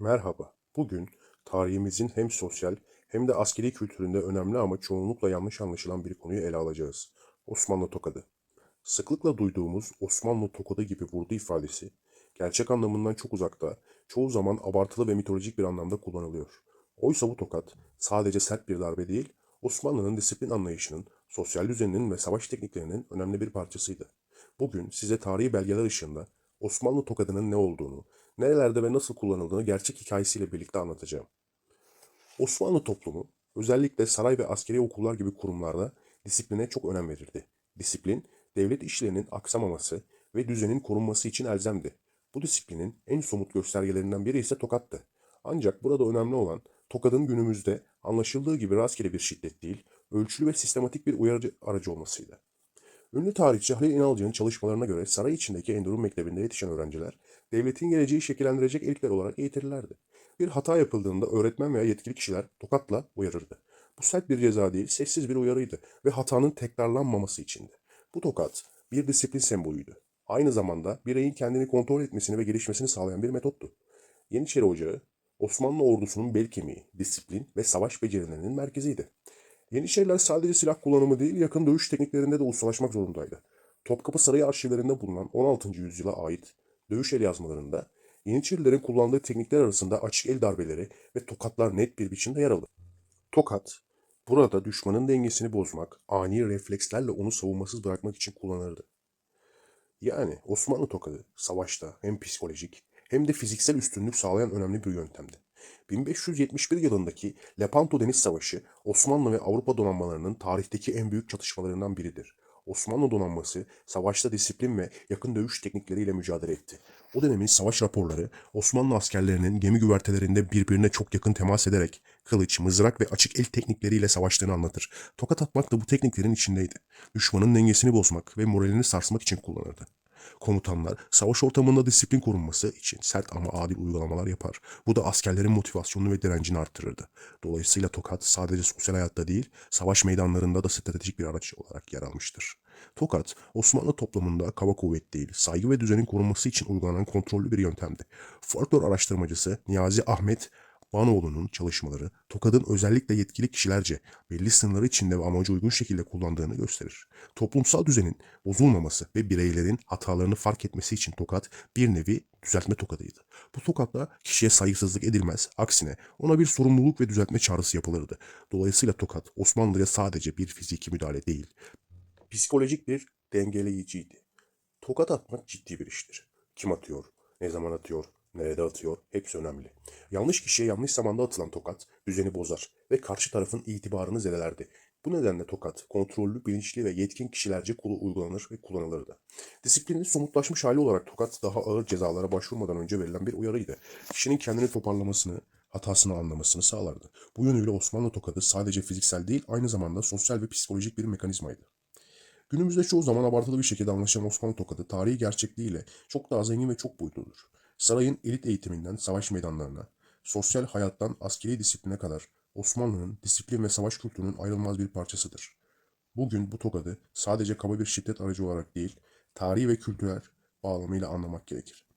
Merhaba. Bugün tarihimizin hem sosyal hem de askeri kültüründe önemli ama çoğunlukla yanlış anlaşılan bir konuyu ele alacağız. Osmanlı tokadı. Sıklıkla duyduğumuz Osmanlı tokadı gibi vurdu ifadesi, gerçek anlamından çok uzakta, çoğu zaman abartılı ve mitolojik bir anlamda kullanılıyor. Oysa bu tokat sadece sert bir darbe değil, Osmanlı'nın disiplin anlayışının, sosyal düzeninin ve savaş tekniklerinin önemli bir parçasıydı. Bugün size tarihi belgeler ışığında Osmanlı tokadının ne olduğunu, nerelerde ve nasıl kullanıldığını gerçek hikayesiyle birlikte anlatacağım. Osmanlı toplumu özellikle saray ve askeri okullar gibi kurumlarda disipline çok önem verirdi. Disiplin, devlet işlerinin aksamaması ve düzenin korunması için elzemdi. Bu disiplinin en somut göstergelerinden biri ise tokattı. Ancak burada önemli olan tokadın günümüzde anlaşıldığı gibi rastgele bir şiddet değil, ölçülü ve sistematik bir uyarıcı aracı olmasıydı. Ünlü tarihçi Halil İnalcı'nın çalışmalarına göre saray içindeki Endurun Mektebi'nde yetişen öğrenciler, devletin geleceği şekillendirecek ilkler olarak eğitilirlerdi. Bir hata yapıldığında öğretmen veya yetkili kişiler tokatla uyarırdı. Bu sert bir ceza değil, sessiz bir uyarıydı ve hatanın tekrarlanmaması içindi. Bu tokat bir disiplin sembolüydü. Aynı zamanda bireyin kendini kontrol etmesini ve gelişmesini sağlayan bir metottu. Yeniçeri Ocağı, Osmanlı ordusunun bel kemiği, disiplin ve savaş becerilerinin merkeziydi. Yeniçeriler sadece silah kullanımı değil, yakın dövüş tekniklerinde de ustalaşmak zorundaydı. Topkapı Sarayı arşivlerinde bulunan 16. yüzyıla ait dövüş el yazmalarında Yeniçerilerin kullandığı teknikler arasında açık el darbeleri ve tokatlar net bir biçimde yer alır. Tokat, burada düşmanın dengesini bozmak, ani reflekslerle onu savunmasız bırakmak için kullanılırdı. Yani Osmanlı tokadı savaşta hem psikolojik hem de fiziksel üstünlük sağlayan önemli bir yöntemdi. 1571 yılındaki Lepanto Deniz Savaşı Osmanlı ve Avrupa donanmalarının tarihteki en büyük çatışmalarından biridir. Osmanlı donanması savaşta disiplin ve yakın dövüş teknikleriyle mücadele etti. O dönemin savaş raporları Osmanlı askerlerinin gemi güvertelerinde birbirine çok yakın temas ederek kılıç, mızrak ve açık el teknikleriyle savaştığını anlatır. Tokat atmak da bu tekniklerin içindeydi. Düşmanın dengesini bozmak ve moralini sarsmak için kullanırdı. Komutanlar savaş ortamında disiplin korunması için sert ama adil uygulamalar yapar. Bu da askerlerin motivasyonunu ve direncini arttırırdı. Dolayısıyla Tokat sadece sosyal hayatta değil, savaş meydanlarında da stratejik bir araç olarak yer almıştır. Tokat, Osmanlı toplumunda kaba kuvvet değil, saygı ve düzenin korunması için uygulanan kontrollü bir yöntemdi. Folklor araştırmacısı Niyazi Ahmet Banoğlu'nun çalışmaları Tokat'ın özellikle yetkili kişilerce belli sınırlar içinde ve amaca uygun şekilde kullandığını gösterir. Toplumsal düzenin bozulmaması ve bireylerin hatalarını fark etmesi için Tokat bir nevi düzeltme tokadıydı. Bu tokatla kişiye saygısızlık edilmez, aksine ona bir sorumluluk ve düzeltme çağrısı yapılırdı. Dolayısıyla Tokat Osmanlı'ya sadece bir fiziki müdahale değil, psikolojik bir dengeleyiciydi. Tokat atmak ciddi bir iştir. Kim atıyor, ne zaman atıyor, nerede atıyor hepsi önemli. Yanlış kişiye yanlış zamanda atılan tokat düzeni bozar ve karşı tarafın itibarını zedelerdi. Bu nedenle tokat kontrollü, bilinçli ve yetkin kişilerce kulu uygulanır ve kullanılırdı. Disiplinin somutlaşmış hali olarak tokat daha ağır cezalara başvurmadan önce verilen bir uyarıydı. Kişinin kendini toparlamasını, hatasını anlamasını sağlardı. Bu yönüyle Osmanlı tokadı sadece fiziksel değil aynı zamanda sosyal ve psikolojik bir mekanizmaydı. Günümüzde çoğu zaman abartılı bir şekilde anlaşılan Osmanlı tokadı tarihi gerçekliğiyle çok daha zengin ve çok boyutludur. Sarayın elit eğitiminden savaş meydanlarına, sosyal hayattan askeri disipline kadar Osmanlı'nın disiplin ve savaş kültürünün ayrılmaz bir parçasıdır. Bugün bu tokadı sadece kaba bir şiddet aracı olarak değil, tarihi ve kültürel bağlamıyla anlamak gerekir.